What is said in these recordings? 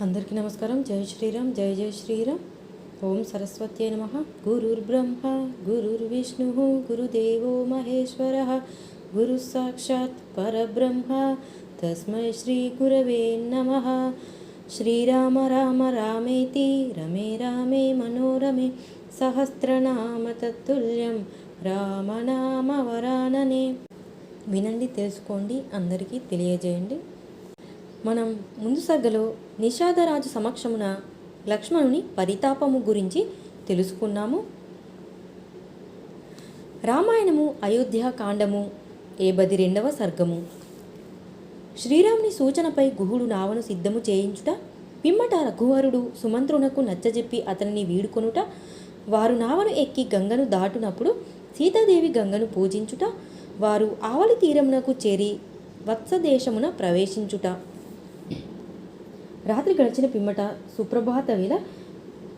అందరికీ నమస్కారం. జై శ్రీరామ్ జై జై శ్రీరామ్. ఓం సరస్వత్యై నమ. గురుర్బ్రహ్మ గురుర్విష్ణు గురుదేవో మహేశ్వర. గురు సాక్షాత్ పరబ్రహ్మ. తస్మై శ్రీ గురవే నమ. శ్రీరామ రామ రామేతి రమే రామే మనోరమే. సహస్రనామ తత్తుల్యం రామనామ వరాననే. వినండి తెలుసుకోండి అందరికీ తెలియజేయండి. మనం ముందు సగ్గలో నిషాదరాజు సమక్షమున లక్ష్మణుని పరితాపము గురించి తెలుసుకున్నాము. రామాయణము అయోధ్యాకాండము ఏబది రెండవ సర్గము. శ్రీరాముని సూచనపై గుహుడు నావను సిద్ధము చేయించుట పిమ్మట రఘువరుడు సుమంత్రునకు నచ్చజెప్పి అతనిని వీడుకొనుట వారు నావను ఎక్కి గంగను దాటునప్పుడు సీతాదేవి గంగను పూజించుట వారు ఆవలి తీరమునకు చేరి వత్సదేశమున ప్రవేశించుట. రాత్రి గడిచిన పిమ్మట సుప్రభాత వేళ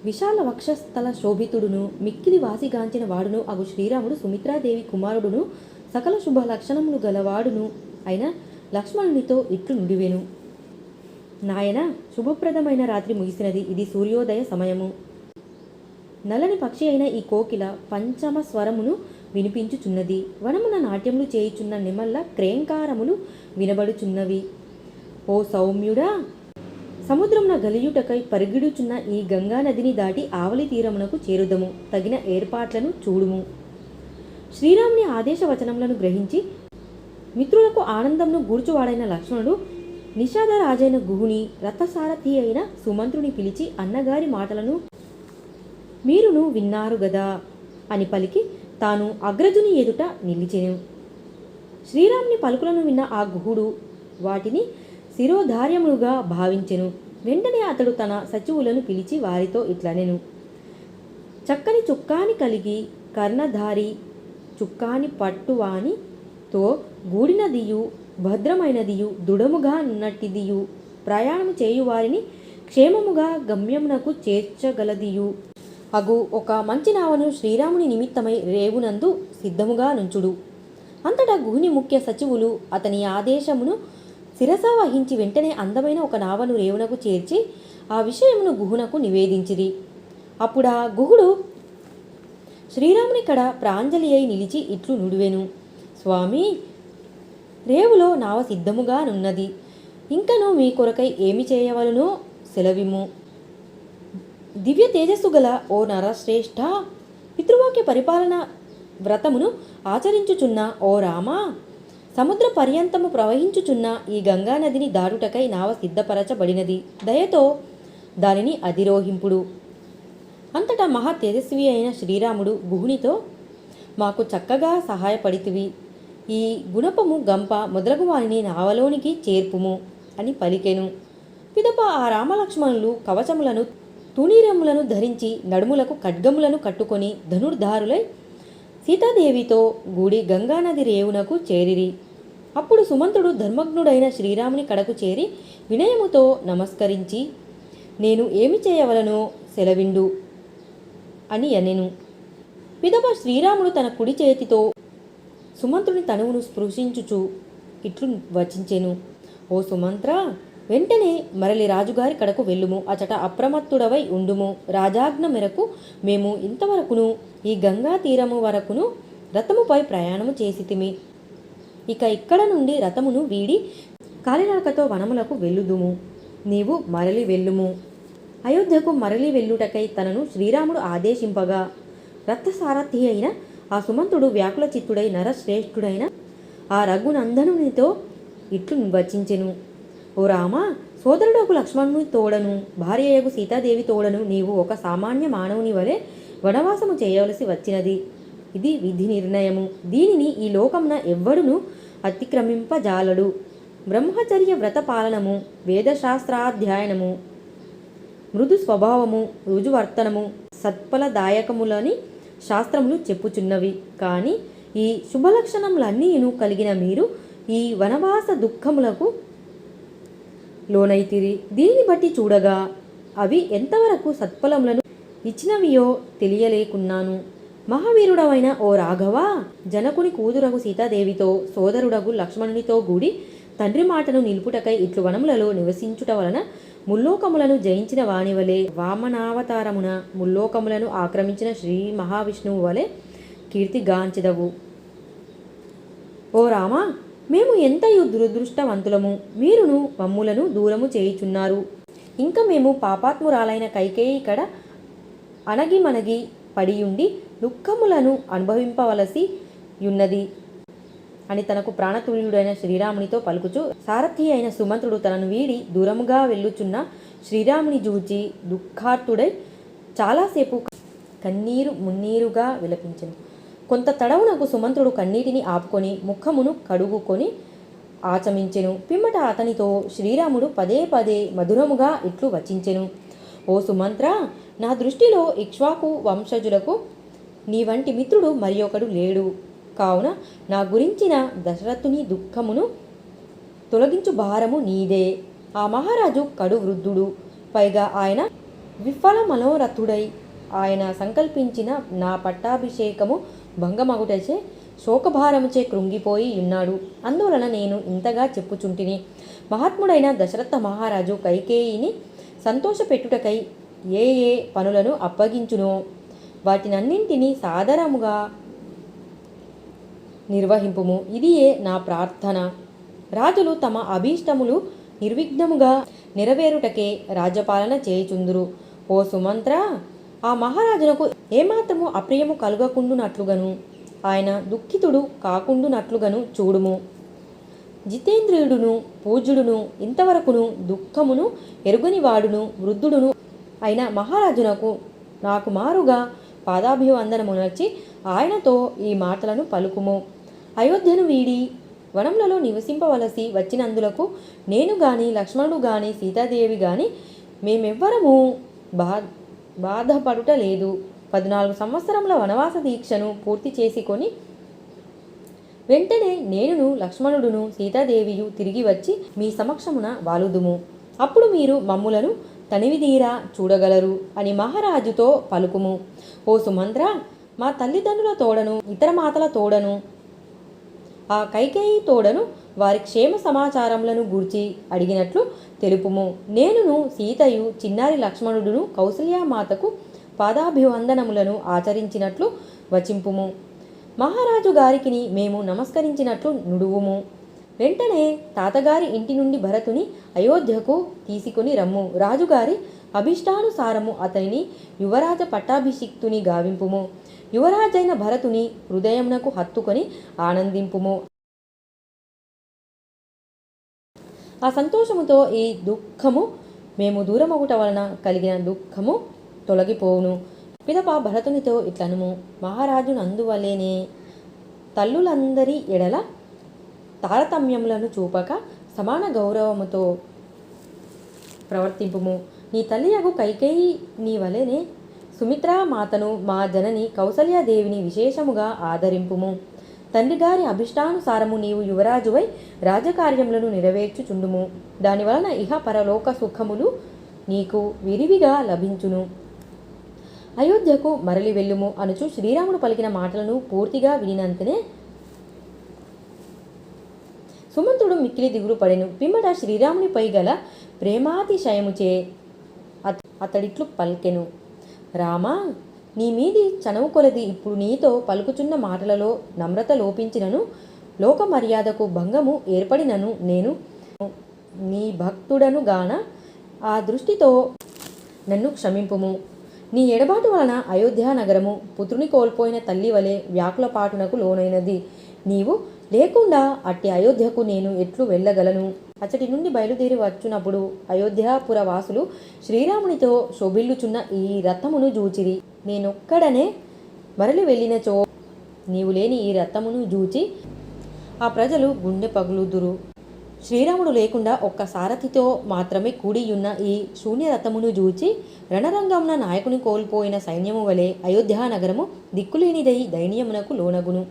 విశాల వక్షస్థల శోభితుడును మిక్కిలి వాసిగాంచిన వాడును అగు శ్రీరాముడు సుమిత్రాదేవి కుమారుడును సకల శుభ లక్షణములు గలవాడును అయిన లక్ష్మణునితో ఇట్లు నుడివేను. నాయన శుభప్రదమైన రాత్రి ముగిసినది ఇది సూర్యోదయ సమయము. నల్లని పక్షి అయిన ఈ కోకిల పంచమ స్వరమును వినిపించుచున్నది. వనమున నాట్యములు చేయుచున్న నిమల్ల క్రేంకారములు వినబడుచున్నవి. ఓ సౌమ్యుడా సముద్రమున గలియుటకై పరిగిడుచున్న ఈ గంగా నదిని దాటి ఆవలి తీరమునకు చేరుదము. తగిన ఏర్పాట్లను చూడుము. శ్రీరాముని ఆదేశవచనములను గ్రహించి మిత్రులకు ఆనందంను గూర్చువాడైన లక్ష్మణుడు నిషాదరాజైన గుహుని రథసారథి అయిన సుమంత్రుని పిలిచి అన్నగారి మాటలను మీరును విన్నారు గదా అని పలికి తాను అగ్రజుని ఎదుట నిలిచెను. శ్రీరాముని పలుకులను విన్న ఆ గుహుడు వాటిని శిరోధార్యములుగా భావించెను. వెంటనే అతడు తన సచివులను పిలిచి వారితో ఇట్లనెను చక్కని చుక్కాని కలిగి కర్ణధారి చుక్కాని పట్టువానితో గూడినదియు భద్రమైనదియు దృఢముగా ఉన్నట్టిదియు ప్రయాణము చేయువారిని క్షేమముగా గమ్యమునకు చేర్చగలదియు. అగు ఒక మంచి నావను శ్రీరాముని నిమిత్తమై రేవునందు సిద్ధముగా నుంచుడు. అంతటా గుహుని ముఖ్య సచివులు అతని ఆదేశమును శిరస వహించి వెంటనే అందమైన ఒక నావను రేవునకు చేర్చి ఆ విషయమును గుహునకు నివేదించిరి. అప్పుడా గుహుడు శ్రీరామునికడ ప్రాంజలి అయి నిలిచి ఇట్లు నుడివెను. స్వామి రేవులో నావ సిద్ధముగా నున్నది. ఇంకను మీ కొరకై ఏమి చేయవలనో? సెలవిము. దివ్య తేజస్సు గల ఓ నరశ్రేష్ఠ పితృవాక్య పరిపాలన వ్రతమును ఆచరించుచున్న ఓ రామా సముద్ర పర్యంతము ప్రవహించుచున్న ఈ గంగా నదిని దాటుటకై నావ సిద్ధపరచబడినది. దయతో దానిని అధిరోహింపుడు. అంతటా మహా తేజస్వి అయిన శ్రీరాముడు గుహునితో మాకు చక్కగా సహాయపడితివి. ఈ గుణపము గంప మొదలగు వారిని నావలోనికి చేర్పుము అని పలికెను. పిదప ఆ రామలక్ష్మణులు కవచములను తుణీరములను ధరించి నడుములకు ఖడ్గములను కట్టుకొని ధనుర్ధారులై సీతాదేవితో గూడి గంగానది రేవునకు చేరిరి. అప్పుడు సుమంతుడు ధర్మజ్ఞుడైన శ్రీరాముని కడకు చేరి వినయముతో నమస్కరించి నేను ఏమి చేయవలనో సెలవిండు అని అనెను. పిదప శ్రీరాముడు తన కుడి చేతితో సుమంతుని తనువును స్పృశించుచు ఇట్లు వచించెను. ఓ సుమంత్ర వెంటనే మరలి రాజుగారి కడకు వెళ్ళుము. అచట అప్రమత్తుడవై ఉండుము. రాజాజ్ఞ మేరకు మేము ఇంతవరకును ఈ గంగా తీరము వరకును రథముపై ప్రయాణము చేసితిమి. ఇక ఇక్కడ నుండి రథమును వీడి కాలినడకతో వనములకు వెళ్ళుదుము. నీవు మరలి వెళ్ళుము. అయోధ్యకు మరలి వెళ్ళుటకై తనను శ్రీరాముడు ఆదేశింపగా రథసారథి అయిన ఆ సుమంతుడు వ్యాకుల చిత్తుడై నరశ్రేష్ఠుడైన ఆ రఘునందనునితో ఇట్లు వచించెను ఓ రామా సోదరుడకు లక్ష్మణుని తోడను భార్యయకు సీతాదేవి తోడను నీవు ఒక సామాన్య మానవుని వలె వనవాసము చేయవలసి వచ్చినది. ఇది విధి నిర్ణయము. దీనిని ఈ లోకమున ఎవ్వడును అతిక్రమింపజాలడు. బ్రహ్మచర్య వ్రత పాలనము వేదశాస్త్రాధ్యయనము మృదు స్వభావము రుజువర్తనము సత్ఫలదాయకములని శాస్త్రములు చెప్పుచున్నవి. కానీ ఈ శుభలక్షణములన్నీను కలిగిన మీరు ఈ వనవాస దుఃఖములకు లోనైతిరి. దీన్ని బట్టి చూడగా అవి ఎంతవరకు సత్ఫలములను ఇచ్చినవియో తెలియలేకున్నాను. మహావీరుడవైన ఓ రాఘవ జనకుని కూతురగు సీతాదేవితో సోదరుడగు లక్ష్మణునితో గూడి తండ్రి మాటను నిలుపుటకై ఇట్లు వనములలో నివసించుట వలన ముల్లోకములను జయించిన వాణివలే వామనావతారమున ముల్లోకములను ఆక్రమించిన శ్రీ మహావిష్ణువు వలె కీర్తిగాంచిదవు ఓ రామా మేము ఎంతయు దురదృష్టవంతులము? మీరును మమ్ములను దూరము చేయుచున్నారు. ఇంకా మేము పాపాత్మురాలైన కైకేయి కడ అణగి మనగి పడియుండి దుఃఖములను అనుభవింపవలసి యున్నది అని తనకు ప్రాణతుల్యుడైన శ్రీరామునితో పలుకుచు సారథి అయిన సుమంత్రుడు తనను వీడి దూరముగా వెళ్ళుచున్న శ్రీరాముని జూచి దుఃఖార్తుడై చాలాసేపు కన్నీరు మున్నీరుగా విలపించింది కొంత తడవునకు సుమంత్రుడు కన్నీటిని ఆపుకొని ముఖమును కడుగుకొని ఆచమించెను. పిమ్మట అతనితో శ్రీరాముడు పదే పదే మధురముగా ఇట్లు వచించెను. ఓ సుమంత్ర నా దృష్టిలో ఇక్ష్వాకు వంశజులకు నీ వంటి మిత్రుడు మరి ఒకడు లేడు. కావున నా గురించిన దశరథుని దుఃఖమును తొలగించు భారము నీదే. ఆ మహారాజు కడు వృద్ధుడు. పైగా ఆయన విఫల మనోరథుడై ఆయన సంకల్పించిన నా పట్టాభిషేకము భంగమగుటచే శోకభారముచే కృంగిపోయి ఉన్నాడు. అందువలన నేను ఇంతగా చెప్పుచుంటిని. మహాత్ముడైన దశరథ మహారాజు కైకేయిని సంతోషపెట్టుటకై ఏ ఏ పనులను అప్పగించునో? వాటినన్నింటినీ సాదరముగా నిర్వహింపుము. ఇదియే నా ప్రార్థన. రాజులు తమ అభీష్టములు నిర్విఘ్నముగా నెరవేరుటకే రాజ్యపాలన చేయుచుందురు. ఓ సుమంత్ర ఆ మహారాజునకు ఏమాత్రము అప్రియము కలుగకుండునట్లుగను. ఆయన దుఃఖితుడు కాకుండునట్లుగను చూడుము. జితేంద్రియుడును పూజ్యుడును ఇంతవరకును దుఃఖమును ఎరుగని వాడును వృద్ధుడును అయిన మహారాజునకు నాకు మారుగా పాదాభివందనమునర్చి ఆయనతో ఈ మాటలను పలుకుము. అయోధ్యను వీడి వనములలో నివసింపవలసి వచ్చినందులకు నేను గాని లక్ష్మణుడు గాని సీతాదేవి గాని మేమెవ్వరము బా బాధపడుట లేదు పద్నాలుగు సంవత్సరముల వనవాస దీక్షను పూర్తి చేసుకొని వెంటనే నేనును లక్ష్మణుడును సీతాదేవియు తిరిగి వచ్చి మీ సమక్షమున వాలుదుము. అప్పుడు మీరు మమ్ములను తనివిదీరా చూడగలరు అని మహారాజుతో పలుకుము. ఓ సుమంత్ర మా తల్లిదండ్రుల తోడను ఇతర మాతల తోడను ఆ కైకేయి తోడను వారి క్షేమ సమాచారములను గూర్చి అడిగినట్లు తెలుపుము. నేనును సీతయు చిన్నారి లక్ష్మణుడును కౌసల్యామాతకు పాదాభివందనములను ఆచరించినట్లు వచింపుము. మహారాజు గారికిని మేము నమస్కరించినట్లు నుడువుము. వెంటనే తాతగారి ఇంటి నుండి భరతుని అయోధ్యకు తీసుకుని రమ్ము. రాజుగారి అభిష్టానుసారము అతనిని యువరాజ పట్టాభిషిక్తుని గావింపుము. యువరాజైన భరతుని హృదయమునకు హత్తుకొని ఆనందింపుము. ఆ సంతోషముతో ఈ దుఃఖము మేము దూరమగుట వలన కలిగిన దుఃఖము తొలగిపోవును. పిదప భరతునితో ఇట్లనుము మహారాజును నందువలేనే తల్లులందరి ఎడల తారతమ్యములను చూపక సమాన గౌరవముతో ప్రవర్తింపుము. నీ తల్లియగు కైకేయి నీ వలెనే సుమిత్రా మాతను మా జనని కౌసల్యాదేవిని విశేషముగా ఆదరింపుము. తండ్రిగారి అభిష్టానుసారము నీవు యువరాజువై రాజకార్యములను నెరవేర్చుచుండుము. దానివలన ఇహ పరలోక సుఖములు నీకు విరివిగా లభించును. అయోధ్యకు మరలి వెళ్ళుము అనుచు శ్రీరాముడు పలికిన మాటలను పూర్తిగా వినినంతనే సుమంతుడు మిక్కిలి దిగులు పడెను. పిమ్మట శ్రీరామునిపై గల ప్రేమాతిశయముచే అతడిట్లు పలికెను. రామా నీ మీది చనువు కొలది ఇప్పుడు నీతో పలుకుచున్న మాటలలో నమ్రత లోపించినను లోక మర్యాదకు భంగము ఏర్పడినను నేను. నీ భక్తుడను గాన ఆ దృష్టితో నన్ను క్షమింపుము. నీ ఎడబాటు వలన అయోధ్య నగరము పుత్రుని కోల్పోయిన తల్లి వలె వ్యాకులపాటునకు లోనైనది. నీవు లేకుండా అట్టి అయోధ్యకు నేను ఎట్లు వెళ్ళగలను? అచ్చటి నుండి బయలుదేరి వచ్చునప్పుడు అయోధ్యాపుర వాసులు శ్రీరామునితో శోభిల్లుచున్న ఈ రథమును జూచిరి. నేనొక్కడనే మరలి వెళ్ళినచో నీవు లేని ఈ రథమును జూచి ఆ ప్రజలు గుండె పగులుదురు. శ్రీరాముడు లేకుండా ఒక్క సారథితో మాత్రమే కూడియున్న ఈ శూన్యరథమును జూచి రణరంగమున నాయకుని కోల్పోయిన సైన్యము వలె అయోధ్యానగరము దిక్కులేనిదై దైన్యమునకు లోనగును.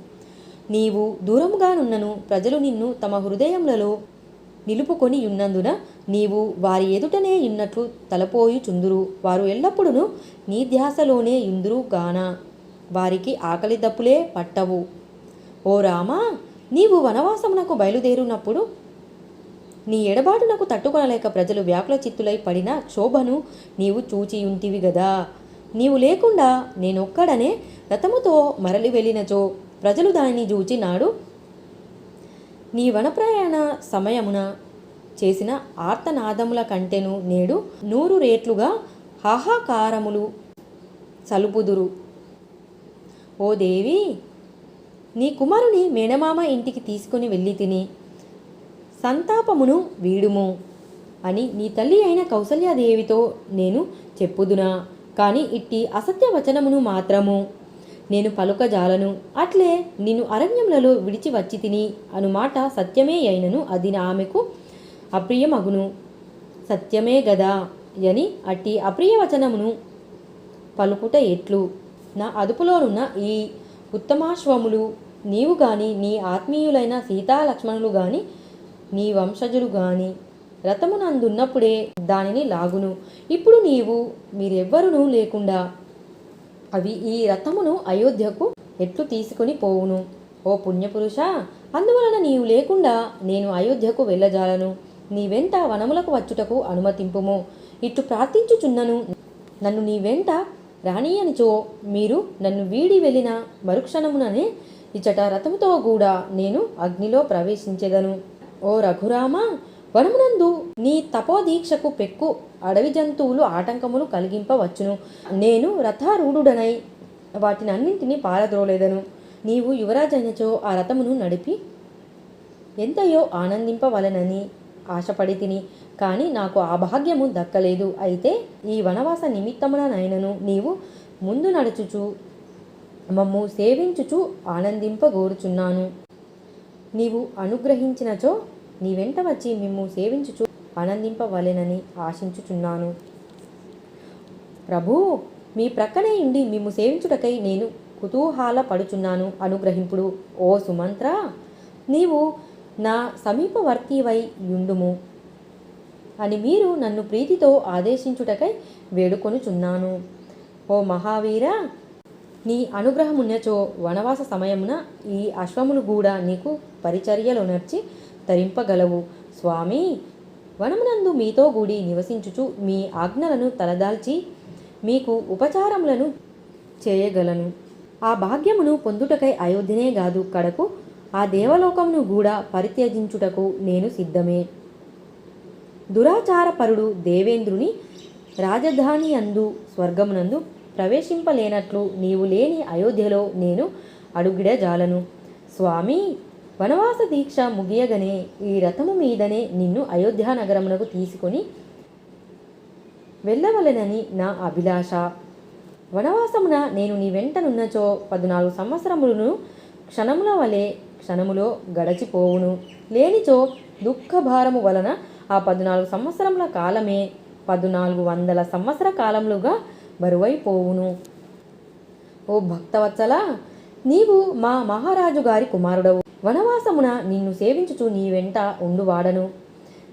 నీవు దూరముగానున్నను ప్రజలు నిన్ను తమ హృదయములలో నిలుపుకొని ఉన్నందున నీవు వారి ఎదుటనే ఉన్నట్లు తలపోయుచుందురు. వారు ఎల్లప్పుడూ నీ ధ్యాసలోనే ఇందురు గాన. వారికి ఆకలి దప్పులే పట్టవు. ఓ రామా నీవు వనవాసమునకు బయలుదేరునప్పుడు నీ ఎడబాటునకు తట్టుకొనలేక ప్రజలు వ్యాకుల చిత్తులై పడిన క్షోభను నీవు చూచియుంటివి గదా. నీవు లేకుండా నేనొక్కడనే రథముతో మరలి వెళ్ళినచో ప్రజలు దానిని చూచి నాడు నీ వనప్రయాణ సమయమున చేసిన ఆర్తనాదముల కంటెను నేడు నూరు రేట్లుగా హాహాకారములు సలుపుదురు. ఓ దేవి నీ కుమారుని మేనమామ ఇంటికి తీసుకుని వెళ్ళి తిని సంతాపమును వీడుము అని నీ తల్లి అయిన కౌసల్యాదేవితో నేను చెప్పుదునా? కానీ ఇట్టి అసత్య వచనమును మాత్రము నేను పలుకజాలను అట్లే నిన్ను అరణ్యములలో విడిచి వచ్చి తిని అనుమాట సత్యమే అయినను అది ఆమెకు అప్రియమగును. సత్యమే గదా అని అట్టి అప్రియవచనమును పలుకుట ఎట్లు? నా అదుపులోనున్న ఈ ఉత్తమాశ్వములు నీవు గాని నీ ఆత్మీయులైన సీతాలక్ష్మణులు గాని నీ వంశజులు గాని రథమునందున్నప్పుడే దానిని లాగును. ఇప్పుడు నీవు మీరెవ్వరూ లేకుండా అవి ఈ రథమును అయోధ్యకు ఎట్లు తీసుకుని పోవును? ఓ పుణ్యపురుష అందువలన నీవు లేకుండా నేను అయోధ్యకు వెళ్ళజాలను. నీ వెంట వనములకు వచ్చుటకు అనుమతింపుము. ఇట్లు ప్రార్థించుచున్నను. నన్ను నీ వెంట రానియనిచో మీరు నన్ను వీడి వెళ్ళిన మరుక్షణముననే ఇచ్చట రథముతో కూడా నేను అగ్నిలో ప్రవేశించెదను. ఓ రఘురామ వనమునందు నీ తపోదీక్షకు పెక్కు అడవి జంతువులు ఆటంకములు కలిగింపవచ్చును. నేను రథారూఢుడనై వాటిని అన్నింటినీ పారద్రోలేదను. నీవు యువరాజైనచో ఆ రథమును నడిపి ఎంతయో ఆనందింపవలనని ఆశపడి తిని కానీ నాకు ఆ భాగ్యము దక్కలేదు. అయితే ఈ వనవాస నిమిత్తమున నిమిత్తముననైనను నీవు ముందు నడుచుచు మమ్ము సేవించుచు ఆనందింపగోరుచున్నాను. నీవు అనుగ్రహించినచో నీ వెంట వచ్చి మిమ్ము సేవించుచు ఆనందింపవలెనని ఆశించుచున్నాను. ప్రభు మీ ప్రక్కనే ఉండి మిమ్ము సేవించుటకై నేను కుతూహాల పడుచున్నాను అనుగ్రహింపుడు. ఓ సుమంత్ర నీవు నా సమీపవర్తివై యుండుము అని మీరు నన్ను ప్రీతితో ఆదేశించుటకై వేడుకొనుచున్నాను. ఓ మహావీర నీ అనుగ్రహమున్నచో వనవాస సమయమున ఈ అశ్వములు కూడా నీకు పరిచర్యలు నర్చి తరింపగలవు స్వామి వనమునందు మీతో కూడి నివసించుచు మీ ఆజ్ఞలను తలదాల్చి మీకు ఉపచారములను చేయగలను. ఆ భాగ్యమును పొందుటకై అయోధ్యనే కాదు కడకు ఆ దేవలోకమును కూడా పరిత్యజించుటకు నేను సిద్ధమే. దురాచారపరుడు దేవేంద్రుని రాజధాని అందు స్వర్గమునందు ప్రవేశింపలేనట్లు నీవు లేని అయోధ్యలో నేను అడుగిడజాలను. స్వామి వనవాస దీక్ష ముగియగనే ఈ రథము మీదనే నిన్ను అయోధ్య నగరమునకు తీసుకొని వెళ్ళవలెనని నా అభిలాష. వనవాసమున నేను నీ వెంటనున్నచో పద్నాలుగు సంవత్సరములను క్షణముల వలె క్షణములో గడచిపోవును. లేనిచో దుఃఖభారము వలన ఆ పద్నాలుగు సంవత్సరముల కాలమే పద్నాలుగు వందల సంవత్సర కాలములుగా బరువైపోవును. ఓ భక్తవత్సల నీవు మా మహారాజు గారి కుమారుడవు. వనవాసమున నిన్ను సేవించుచు నీ వెంట ఉండువాడను.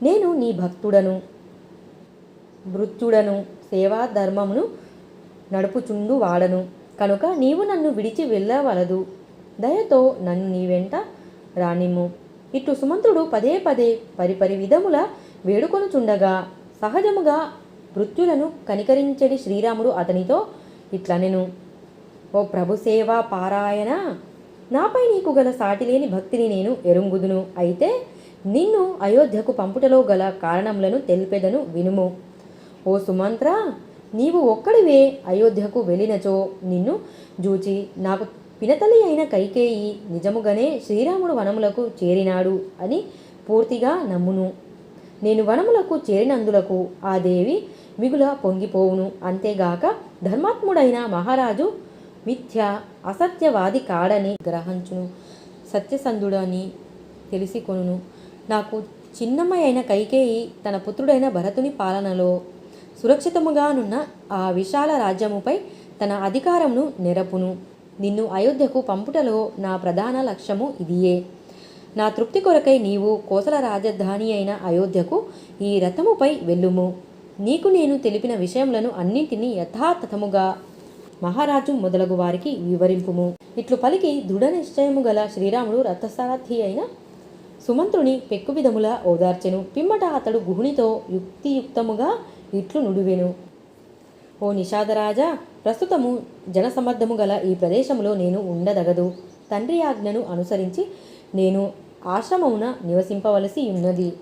నేను నీ భక్తుడను భృత్యుడను సేవా ధర్మమును నడుపుచుండు వాడను కనుక నీవు నన్ను విడిచి వెళ్ళవలదు. దయతో నన్ను నీ వెంట రానిమ్ము. ఇట్లు సుమంత్రుడు పదే పదే పరిపరి విధముల వేడుకొనుచుండగా సహజముగా మృత్యులను కనికరించడి శ్రీరాముడు అతనితో ఇట్లనెను. ఓ ప్రభు సేవా పారాయణ నాపై నీకు గల సాటిలేని భక్తిని నేను ఎరుంగుదును. అయితే నిన్ను అయోధ్యకు పంపుటలో గల కారణములను తెలిపెదను వినుము. ఓ సుమంత్ర నీవు ఒక్కడివే అయోధ్యకు వెళ్ళినచో నిన్ను జూచి నాకు పినతల్లి అయిన కైకేయి నిజముగానే శ్రీరాముడు వనములకు చేరినాడు అని పూర్తిగా నమ్మును. నేను వనములకు చేరినందులకు ఆ దేవి మిగుల పొంగిపోవును. అంతేగాక ధర్మాత్ముడైన మహారాజు మిథ్య అసత్యవాది కాడని గ్రహించును సత్యసంధుడని తెలిసి కొనును నాకు చిన్నమ్మ అయిన కైకేయి తన పుత్రుడైన భరతుని పాలనలో సురక్షితముగానున్న ఆ విశాల రాజ్యముపై తన అధికారమును నెరపును. నిన్ను అయోధ్యకు పంపుటలో నా ప్రధాన లక్ష్యము ఇదియే. నా తృప్తి కొరకై నీవు కోసల రాజధాని అయిన అయోధ్యకు ఈ రథముపై వెళ్ళుము. నీకు నేను తెలిపిన విషయములను అన్నింటినీ యథాతథముగా మహారాజు మొదలగు వారికి వివరింపుము. ఇట్లు పలికి దృఢ నిశ్చయము గల శ్రీరాముడు రథసారథి అయిన సుమంత్రుని పెక్కు విధముల ఓదార్చెను. పిమ్మట అతడు గుహునితో యుక్తియుక్తముగా ఇట్లు నుడివెను. ఓ నిషాదరాజా ప్రస్తుతము జనసమ్మర్ధము గల ఈ ప్రదేశంలో నేను ఉండదగదు. తండ్రి ఆజ్ఞను అనుసరించి నేను ఆశ్రమమున నివసింపవలసి ఉన్నది.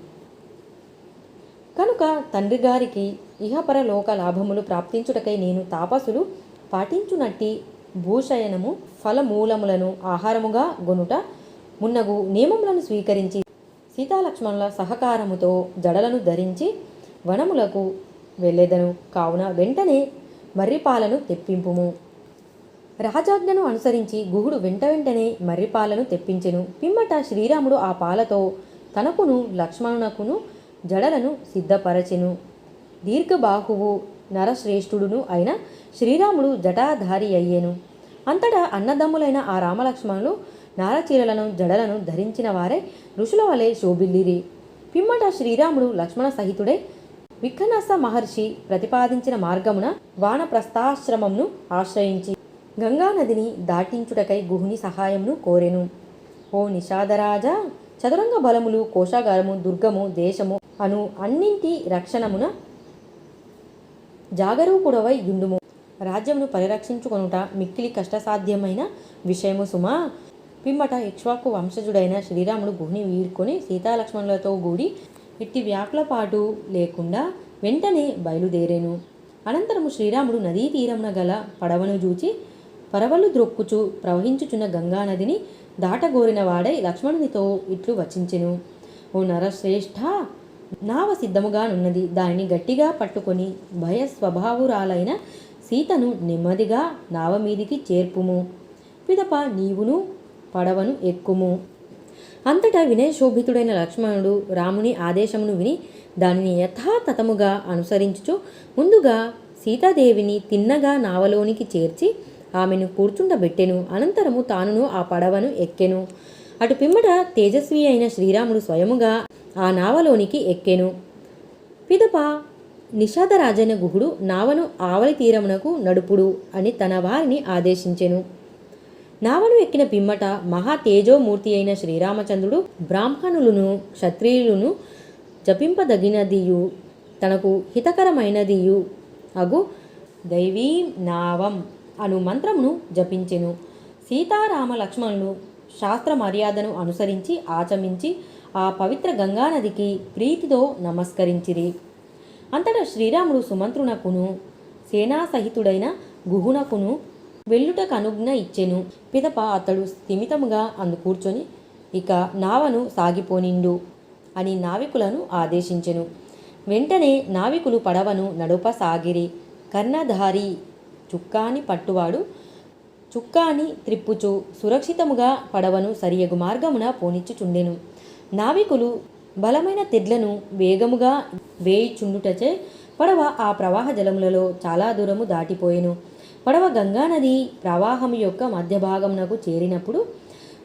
కనుక తండ్రి గారికి ఇహపర లోక లాభములు ప్రాప్తించుటకై నేను తాపసులు పాటించునట్టి భూషయనము ఫలమూలములను ఆహారముగా గొనుట మున్నగు నియమములను స్వీకరించి సీతాలక్ష్మణుల సహకారముతో జడలను ధరించి వనములకు వెళ్ళేదను. కావున వెంటనే మర్రిపాలను తెప్పింపుము. రాజాజ్ఞను అనుసరించి గుహుడు వెంట వెంటనే మర్రిపాలను తెప్పించెను. పిమ్మట శ్రీరాముడు ఆ పాలతో తనకును లక్ష్మణునకును జడలను సిద్ధపరచెను. దీర్ఘబాహువు నరశ్రేష్ఠుడును అయిన శ్రీరాముడు జటాధారి అయ్యేను. అంతటా అన్నదమ్ములైన ఆ రామలక్ష్మణులు నారచీరలను జడలను ధరించిన వారే ఋషుల వలె శోభిల్లిరి. పిమ్మట శ్రీరాముడు లక్ష్మణ సహితుడై విక్కనస మహర్షి ప్రతిపాదించిన మార్గమున వానప్రస్థాశ్రమంను ఆశ్రయించి గంగానదిని దాటించుటకై గుహుని సహాయంను కోరెను. ఓ నిషాదరాజా! చదురంగ బలములు కోశాగారము దుర్గము దేశము అను అన్నింటి రక్షణమున జాగరూకుడవై యుండుము. రాజ్యమును పరిరక్షించుకొనుట మిక్కిలి కష్టసాధ్యమైన విషయము సుమా. పిమ్మట ఇక్ష్వాకు వంశజుడైన శ్రీరాముడు గుహ్ని వీడుకొని సీతాలక్ష్మణులతో కూడి ఇట్టి వ్యాకులపాటు లేకుండా వెంటనే బయలుదేరేను. అనంతరము శ్రీరాముడు నదీ తీరమున గల పడవను చూచి పరవలు ద్రొక్కుచు ప్రవహించుచున్న గంగానదిని దాటగోరిన వాడై లక్ష్మణునితో ఇట్లు వచించెను. ఓ నరశ్రేష్ఠ! నావ సిద్ధముగానున్నది. దానిని గట్టిగా పట్టుకొని భయ స్వభావురాలైన సీతను నెమ్మదిగా నావ మీదికి చేర్పుము. పిదప నీవును పడవను ఎక్కుము. అంతటా వినయశోభితుడైన లక్ష్మణుడు రాముని ఆదేశమును విని దానిని యథాతథముగా అనుసరించుచు ముందుగా సీతాదేవిని తిన్నగా నావలోనికి చేర్చి ఆమెను కూర్చుండబెట్టెను. అనంతరము తానును ఆ పడవను ఎక్కెను. అటు పిమ్మట తేజస్వి అయిన శ్రీరాముడు స్వయముగా ఆ నావలోనికి ఎక్కెను. పిదప నిషాదరాజైన గుహుడు నావను ఆవలి తీరమునకు నడుపుడు అని తన వారిని ఆదేశించెను. నావను ఎక్కిన పిమ్మట మహా తేజోమూర్తి అయిన శ్రీరామచంద్రుడు బ్రాహ్మణులను క్షత్రియులను జపింపదగినదియు తనకు హితకరమైనదియు అగు దైవీ నావం అను మంత్రమును జపించెను. సీతారామ లక్ష్మణులు శాస్త్ర మర్యాదను అనుసరించి ఆచమించి ఆ పవిత్ర గంగానదికి ప్రీతితో నమస్కరించిరి. అంతటా శ్రీరాముడు సుమంత్రునకును సేనాసహితుడైన గుహునకును వెళ్ళుటకు అనుజ్ఞ ఇచ్చెను. పిదప అతడు స్థిమితముగా అందు కూర్చొని ఇక నావను సాగిపోనిండు అని నావికులను ఆదేశించెను. వెంటనే నావికులు పడవను నడుపసాగిరి. కర్ణధారి చుక్కాని పట్టువాడు చుక్కాని త్రిప్పుచు సురక్షితముగా పడవను సరియగు మార్గమున పోనిచ్చుచుండెను. నావికులు బలమైన తెడ్లను వేగముగా వేయిచుండుటచే పడవ ఆ ప్రవాహ జలములలో చాలా దూరము దాటిపోయెను. పడవ గంగానది ప్రవాహం యొక్క మధ్య భాగమునకు చేరినప్పుడు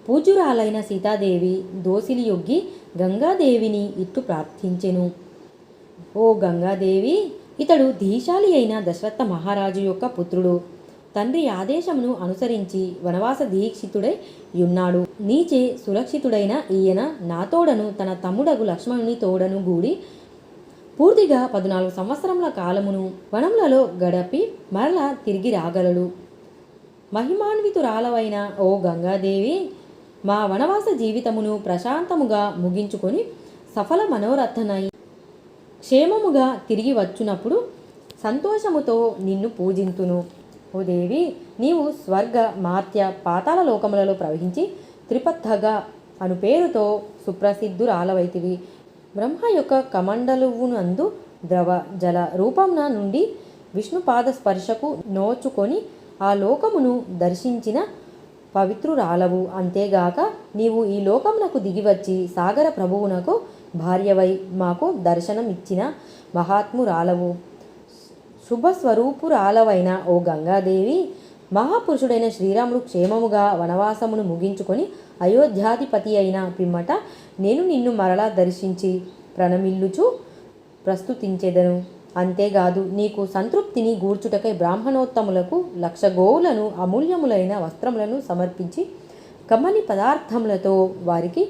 పూజురాలైన సీతాదేవి దోసిలి యొగ్గి గంగాదేవిని ఇట్లు ప్రార్థించెను. ఓ గంగాదేవి ఇతడు ధీశాలి అయిన దశరథ మహారాజు యొక్క పుత్రుడు. తండ్రి ఆదేశమును అనుసరించి వనవాస దీక్షితుడై యున్నాడు నీచే సురక్షితుడైన ఈయన నా తోడను తన తమ్ముడగు లక్ష్మణుని తోడను గూడి పూర్తిగా పద్నాలుగు సంవత్సరముల కాలమును వనములలో గడపి మరలా తిరిగి రాగలడు. మహిమాన్వితురాలవైన ఓ గంగాదేవి మా వనవాస జీవితమును ప్రశాంతముగా ముగించుకొని సఫల మనోరథనై క్షేమముగా తిరిగి వచ్చునప్పుడు సంతోషముతో నిన్ను పూజింతును. ఓ దేవి నీవు స్వర్గ మార్త్య పాతాల లోకములలో ప్రవహించి త్రిపథగా అను పేరుతో సుప్రసిద్ధురాలవైతివి. బ్రహ్మ యొక్క కమండలువునందు ద్రవ జల రూపంన నుండి విష్ణుపాద స్పర్శకు నోచుకొని ఆ లోకమును దర్శించిన పవిత్రురాలవు. అంతేగాక నీవు ఈ లోకమునకు దిగివచ్చి సాగర ప్రభువునకు భార్యవై మాకు దర్శనం ఇచ్చిన మహాత్మురాలవు. శుభస్వరూపురాలవైన ఓ గంగాదేవి మహాపురుషుడైన శ్రీరాముడు క్షేమముగా వనవాసమును ముగించుకొని అయోధ్యాధిపతి అయిన పిమ్మట నేను నిన్ను మరలా దర్శించి ప్రణమిల్లుచు ప్రస్తుతించెదను. అంతేకాదు నీకు సంతృప్తిని గూర్చుటకై బ్రాహ్మణోత్తములకు లక్ష గోవులను అమూల్యములైన వస్త్రములను సమర్పించి కమ్మని పదార్థములతో వారికి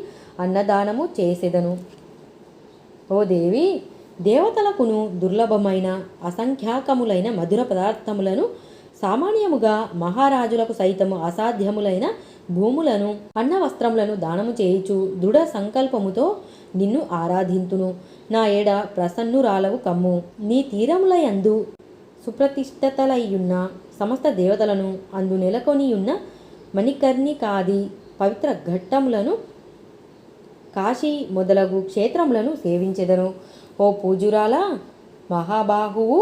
అన్నదానము చేసేదను. ఓ దేవి దేవతలకును దుర్లభమైన అసంఖ్యాకములైన మధుర పదార్థములను సామాన్యముగా మహారాజులకు సైతము అసాధ్యములైన భూములను అన్న వస్త్రములను దానము చేయుచు దృఢ సంకల్పముతో నిన్ను ఆరాధింతును. నా ఏడ ప్రసన్నురాలవు కమ్ము. నీ తీరములయందు సుప్రతిష్ఠతలయ్యున్న సమస్త దేవతలను అందు నెలకొనియున్న మణికర్ణికాది పవిత్ర ఘట్టములను కాశీ మొదలగు క్షేత్రములను సేవించెదను. ఓ పూజురాల మహాబాహువు.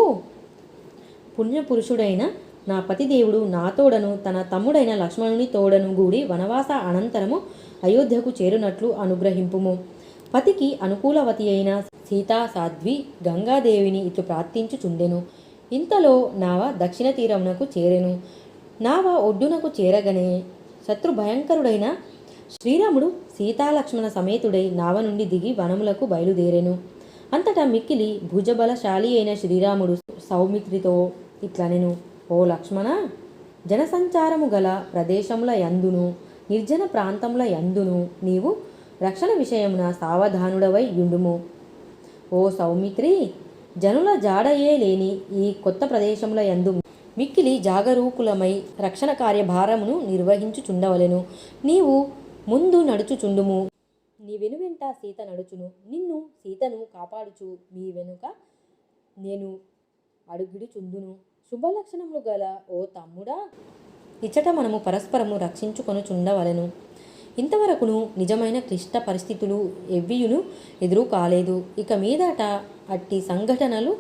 పుణ్యపురుషుడైన నా పతిదేవుడు నా తోడను తన తమ్ముడైన లక్ష్మణుని తోడను గూడి వనవాస అనంతరము అయోధ్యకు చేరునట్లు అనుగ్రహింపుము. పతికి అనుకూలవతి అయిన సీతా సాధ్వి గంగాదేవిని ఇట్లు ప్రార్థించుచుండెను. ఇంతలో నావ దక్షిణ తీరమునకు చేరెను. నావ ఒడ్డునకు చేరగనే శత్రు భయంకరుడైన శ్రీరాముడు సీతాలక్ష్మణ సమేతుడై నావ నుండి దిగి వనములకు బయలుదేరెను. అంతటా మిక్కిలి భుజబలశాలి అయిన శ్రీరాముడు సౌమిత్రితో ఇట్లనెను ఓ లక్ష్మణ జనసంచారము గల ప్రదేశముల యందును నిర్జన ప్రాంతముల యందును నీవు రక్షణ విషయమున సావధానుడవై యుండుము. ఓ సౌమిత్రి జనుల జాడయే లేని ఈ కొత్త ప్రదేశముల యందు మిక్కిలి జాగరూకులమై రక్షణ కార్యభారమును నిర్వహించుచుండవలెను. నీవు ముందు నడుచుచుండుము నీ వెనువెంట సీత నడుచును. నిన్ను సీతను కాపాడుచు. మీ వెనుక నేను అడుగిడుచుందును. శుభలక్షణములు గల ఓ తమ్ముడా ఇచ్చట మనము పరస్పరము రక్షించుకొనుచుండవలెను. ఇంతవరకును నిజమైన క్లిష్ట పరిస్థితులు ఎవ్వియును ఎదురు కాలేదు ఇక మీదట అట్టి సంఘటనలు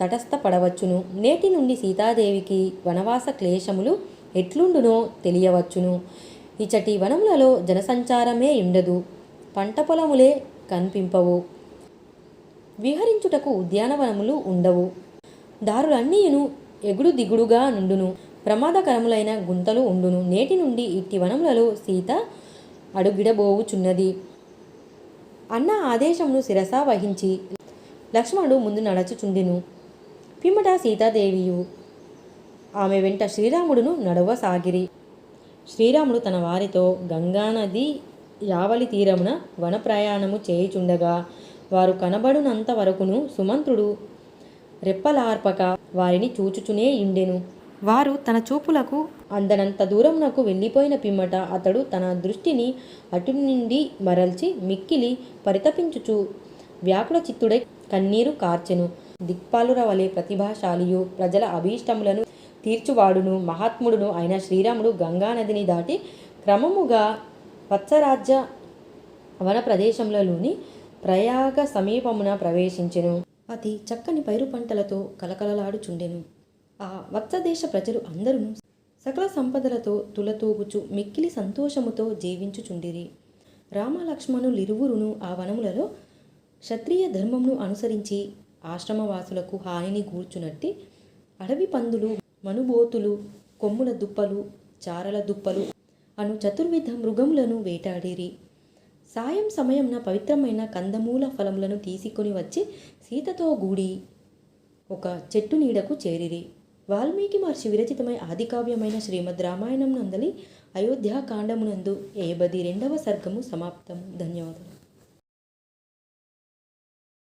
తటస్థపడవచ్చును. నేటి నుండి సీతాదేవికి వనవాస క్లేశములు ఎట్లుండునో తెలియవచ్చును. ఇచటి వనములలో జనసంచారమే ఉండదు. పంట పొలములే కనిపింపవు. విహరించుటకు ఉద్యానవనములు ఉండవు. దారులన్నీయును ఎగుడు దిగుడుగా నుండును. ప్రమాదకరములైన గుంతలు ఉండును. నేటి నుండి ఇట్టి వనములలో సీత అడుగిడబోవుచున్నది. అన్న ఆదేశమును శిరస వహించి లక్ష్మణుడు ముందు నడచుచుండెను. పిమ్మట సీతాదేవియు ఆమె వెంట శ్రీరాముడును నడవసాగిరి. శ్రీరాముడు తన వారితో గంగానది యావలి తీరమున వన ప్రయాణము చేయుచుండగా వారు కనబడునంత వరకును సుమంత్రుడు రెప్పలార్పక వారిని చూచుచునే ఉండెను వారు తన చూపులకు అందనంత దూరమునకు వెళ్ళిపోయిన పిమ్మట అతడు తన దృష్టిని అటు నుండి మరల్చి మిక్కిలి పరితపించుచు వ్యాకుల చిత్తుడై కన్నీరు కార్చెను. దిక్పాలుర వలె ప్రతిభాశాలియు ప్రజల అభీష్టములను తీర్చువాడును. మహాత్ముడును అయిన శ్రీరాముడు గంగానదిని దాటి క్రమముగా వత్సరాజ్య వన ప్రదేశంలోని ప్రయాగ సమీపమున ప్రవేశించెను. అతి చక్కని పైరు పంటలతో కలకలలాడుచుండెను ఆ వత్సదేశ ప్రజలు అందరూ సకల సంపదలతో తులతూగుచు మిక్కిలి సంతోషముతో జీవించుచుండిరి. రామలక్ష్మణులిరువురును ఆ వనములలో క్షత్రియ ధర్మమును అనుసరించి ఆశ్రమవాసులకు హానిని గూర్చునట్టి అడవి పందులు మనుబోతులు కొమ్ముల దుప్పలు చారల దుప్పలు అను చతుర్విధ మృగములను వేటాడిరి. సాయం సమయంన పవిత్రమైన కందమూల ఫలములను తీసుకొని వచ్చి సీతతో గూడి ఒక చెట్టు నీడకు చేరిరి. వాల్మీకి మహర్షి విరచితమై ఆదికావ్యమైన శ్రీమద్ రామాయణం నందలి అయోధ్యాకాండమునందు ఏబది రెండవ సర్గము సమాప్తం ధన్యవాదాలు